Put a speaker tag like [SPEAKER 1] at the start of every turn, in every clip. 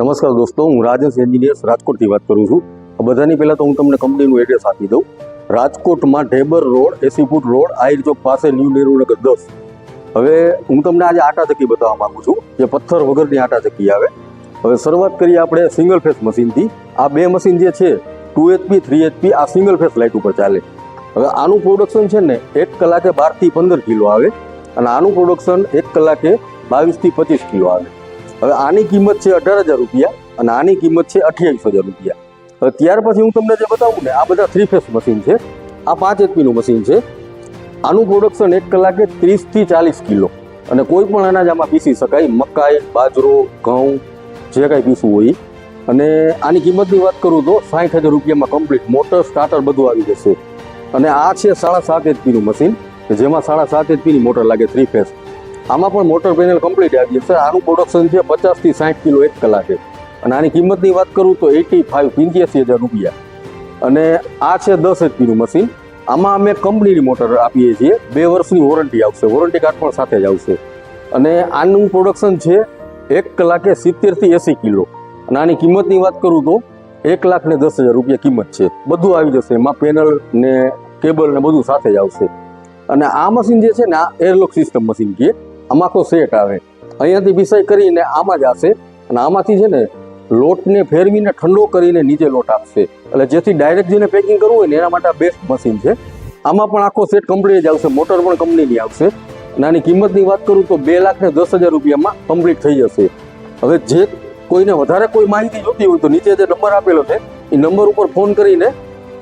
[SPEAKER 1] નમસ્કાર દોસ્તો, હું રાજેશ એન્જિનિયર્સ રાજકોટથી વાત કરું છું. બધાની પહેલાં તો હું તમને કંપનીનું એડ્રેસ આપી દઉં. રાજકોટમાં ઢેબર રોડ, એસી ફૂટ રોડ, આહિર ચોક પાસે ન્યૂ નેહરુનગર દસ. હવે હું તમને આજે આટા ચક્કી બતાવવા માગું છું, જે પથ્થર વગરની આટા ચક્કી આવે. હવે શરૂઆત કરીએ આપણે સિંગલ ફેસ મશીનથી આ બે મશીન જે છે ટુ એચપી થ્રી એચપી આ સિંગલ ફેસ લાઇટ ઉપર ચાલે. હવે આનું પ્રોડક્શન છે ને, એક કલાકે બારથી પંદર કિલો આવે. અને આનું પ્રોડક્શન એક કલાકે બાવીસથી પચીસ કિલો આવે. હવે આની કિંમત છે અઢાર હજાર રૂપિયા અને આની કિંમત છે અઠ્યાવીસ હજાર રૂપિયા. હવે ત્યાર પછી હું તમને જે બતાવું ને, આ બધા થ્રી ફેસ મશીન છે. આ પાંચ એચપીનું મશીન છે. આનું પ્રોડક્શન એક કલાકે ત્રીસથી ચાલીસ કિલો. અને કોઈ પણ અનાજ આમાં પીસી શકાય. મકાઈ, બાજરો, ઘઉં, જે કાંઈ પીસવું હોય. અને આની કિંમતની વાત કરું તો સાઠ હજાર રૂપિયામાં કમ્પ્લીટ મોટર સ્ટાર્ટર બધું આવી જશે. અને આ છે સાડા સાત એચપીનું મશીન જેમાં સાડા સાત એચપીની મોટર લાગે થ્રી ફેસ આમાં પણ મોટર પેનલ કમ્પ્લીટ આવી જશે આનું પ્રોડક્શન છે પચાસથી સાઠ કિલો એક કલાકે. અને આની કિંમતની વાત કરું તો એટી ફાઇવ પંચ્યાસી હજાર રૂપિયા. અને આ છે દસ એચપીનું મશીન આમાં અમે કંપનીની મોટર આપીએ છીએ. બે વર્ષની વોરંટી આવશે. વોરંટી કાર્ડ પણ સાથે જ આવશે. અને આનું પ્રોડક્શન છે એક કલાકે સિત્તેરથી એંસી કિલો. અને આની કિંમતની વાત કરું તો એક લાખ ને દસ હજાર રૂપિયા કિંમત છે. બધું આવી જશે. એમાં પેનલ ને કેબલ ને બધું સાથે જ આવશે. અને આ મશીન જે છે ને, આ એરલોક સિસ્ટમ મશીન કહીએ આમાં આખો સેટ આવે. અહીંયાથી વિષય કરીને આમાં જ આવશે. અને આમાંથી છે ને, લોટને ફેરવીને ઠંડો કરીને નીચે લોટ આપશે. એટલે જેથી ડાયરેક્ટ જેને પેકિંગ કરવું હોય ને, એના માટે બેસ્ટ મશીન છે. આમાં પણ આખો સેટ કમ્પ્લીટ જ આવશે. મોટર પણ કંપનીની આવશે. અને આની કિંમતની વાત કરું તો બે લાખ ને દસ હજાર રૂપિયામાં કમ્પ્લીટ થઈ જશે. હવે જે કોઈને વધારે કોઈ માહિતી જોતી હોય તો નીચે જે નંબર આપેલો છે, એ નંબર ઉપર ફોન કરીને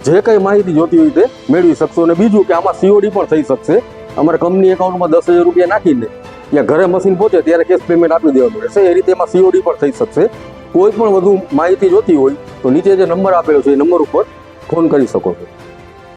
[SPEAKER 1] જે કંઈ માહિતી જોતી હોય તે મેળવી શકશો. અને બીજું કે આમાં સીઓડી પણ થઈ શકશે. અમારે કંપની એકાઉન્ટમાં દસ હજાર રૂપિયા નાખીને ત્યાં ઘરે મશીન પહોંચે ત્યારે કેશ પેમેન્ટ આપી દેવાનું રહેશે. એ રીતે એમાં સીઓડી પણ થઈ શકશે. કોઈ પણ વધુ માહિતી જોતી હોય તો નીચે જે નંબર આપેલો છે એ નંબર ઉપર ફોન કરી શકો છો.